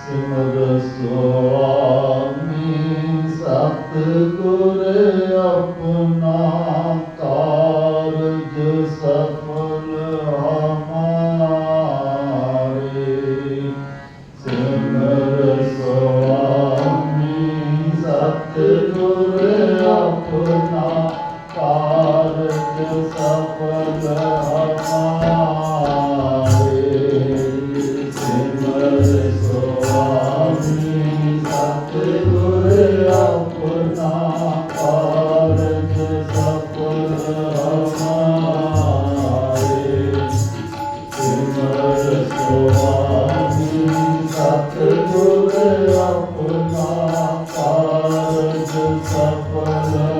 ਸਿਮਰ ਸੁਆਮੀ ਸਤਿਗੁਰ ਆਪਣਾ ਕਾਰਜ ਸਫਲ ਹਮਾਰੇ ਸਿਮਰ ਸੁਆਮੀ ਸਤਿਗੁਰ ਆਪਣਾ ਕਾਰਜ ਸਫਲ circles of my.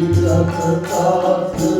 Yıpratı tatlı